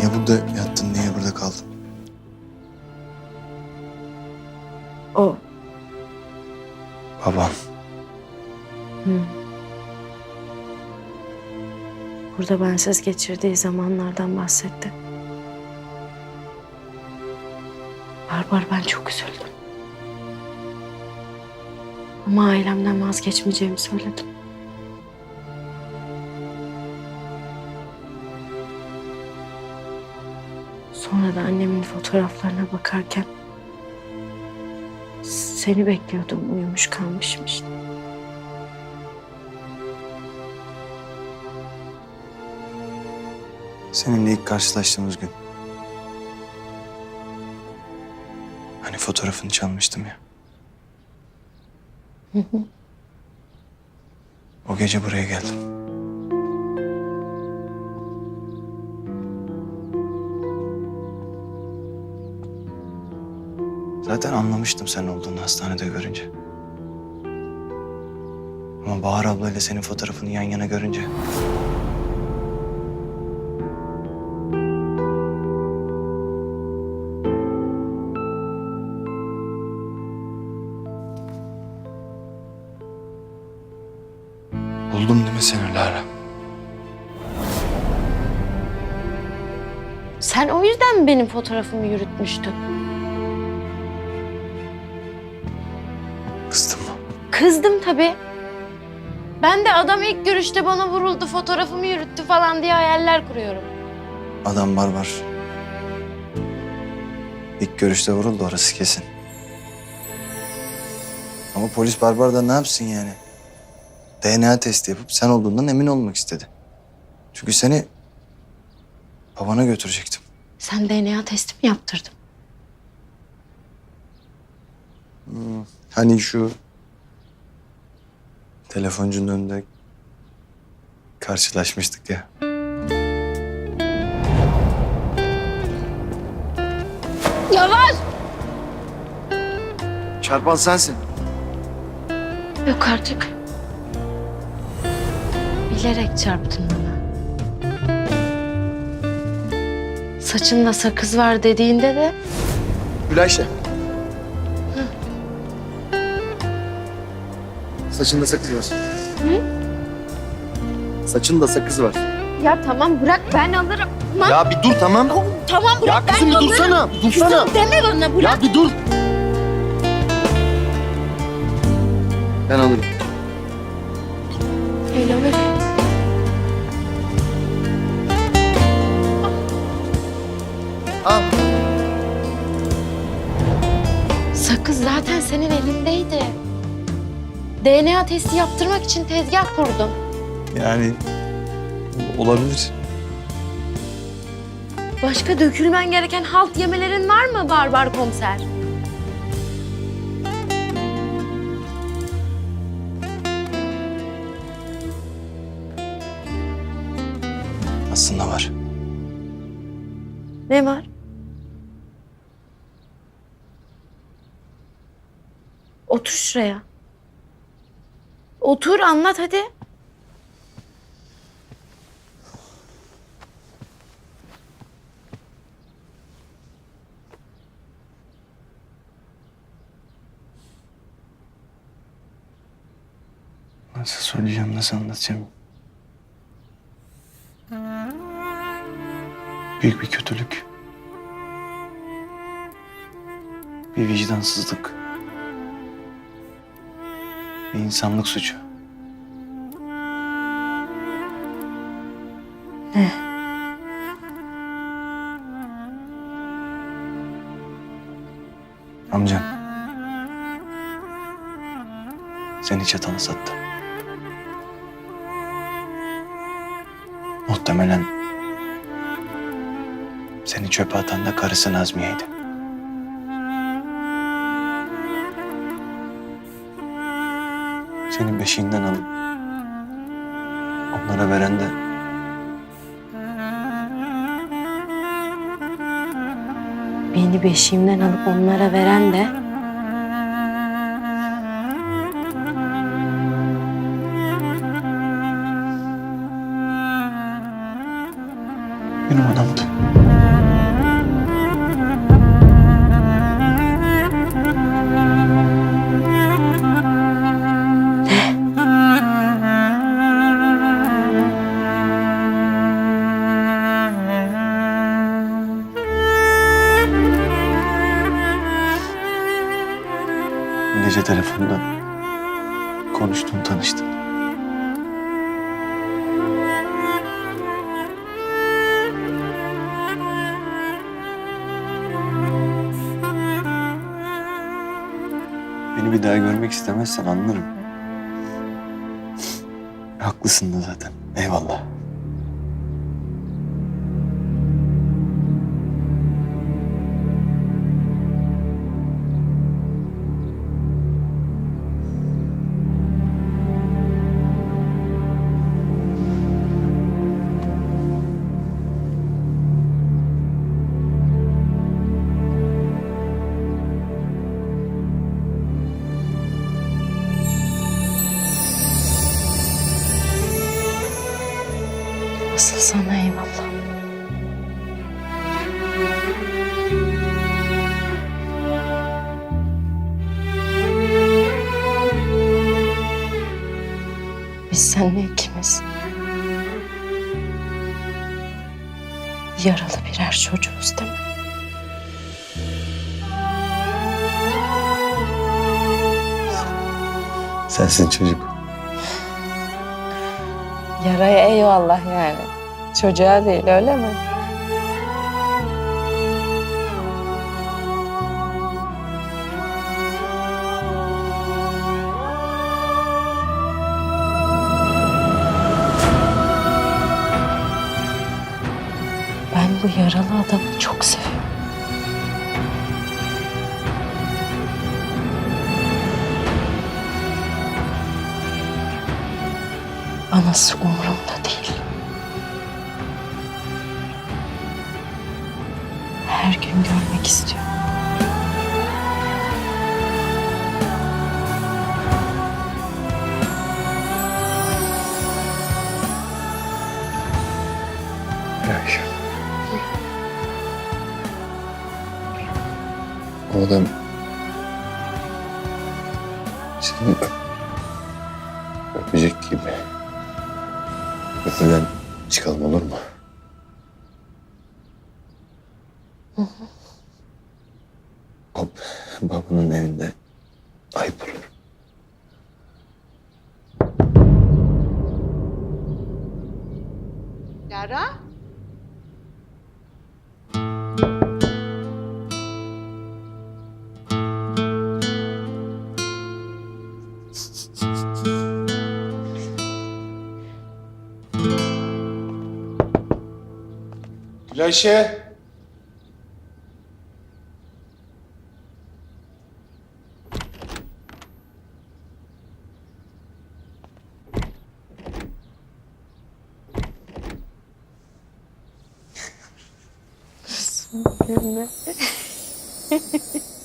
Niye burada yattın, niye burada kaldın? O. Babam. Hı. Burada bensiz geçirdiği zamanlardan bahsetti. Barbar ben çok üzüldüm. Ama ailemden vazgeçmeyeceğimi söyledim. Sonra da annemin fotoğraflarına bakarken seni bekliyordum uyumuş kalmışım işte. Seninle ilk karşılaştığımız gün. Hani fotoğrafını çalmıştım ya. O gece buraya geldim. Zaten anlamıştım sen olduğunu hastanede görünce. Ama Bahar ablayla senin fotoğrafını yan yana görünce Buldum değil mi seni Lara? Sen o yüzden mi benim fotoğrafımı yürütmüştün? Kızdım tabii. Ben de adam ilk görüşte bana vuruldu, fotoğrafımı yürüttü falan diye hayaller kuruyorum. Adam barbar. İlk görüşte vuruldu orası kesin. Ama polis barbar da ne yapsın yani? DNA testi yapıp sen olduğundan emin olmak istedi. Çünkü seni babana götürecektim. Sen DNA testi mi yaptırdın? Hani şu telefoncunun önünde karşılaşmıştık ya. Yavaş! Çarpan sensin. Yok artık. Bilerek çarptın bana. Saçında sakız var dediğinde de Gülayşe. Saçında sakız var. Saçında sakız var. ya tamam bırak ben alırım. Ya bir dur tamam. Tamam bırak Ya kızım ben bir alırım. dursana. Dursana. Kızım deme bana bırak. Ya bir dur. Ben alırım. Öyle öyle. Al. Sakız zaten senin elindeydi. DNA testi yaptırmak için tezgah kurdum. Yani olabilir. Başka dökülmen gereken halt yemelerin var mı barbar komiser? Aslında var. Ne var? Otur şuraya. Otur anlat hadi. Nasıl söyleyeceğim, nasıl anlatacağım? Büyük bir kötülük. Bir vicdansızlık. Bir insanlık suçu. Ne? Amcan. Seni çatala sattı. Muhtemelen seni çöpe atan da karısı Nazmiye'ydi. Senin beşiğinden alıp onlara veren de Beni beşiğimden alıp onlara veren de telefonda konuştun, tanıştın. Beni bir daha görmek istemezsen anlarım. Haklısın da zaten. Eyvallah. Asıl sana eyvallah. Biz seninle ikimiz yaralı birer çocuğuz değil mi? Sensin çocuk. Yaraya eyvallah yani. Çocuğa değil öyle mi? Ben bu yaralı adamı çok seviyorum. Anası umurumda değil. Her gün görmek istiyorum. Ayşe. Adam seni öp, öpecek gibi. Öpmeden çıkalım olur mu? Bab, babanın evinde ayıp Gülayşe. Gülme.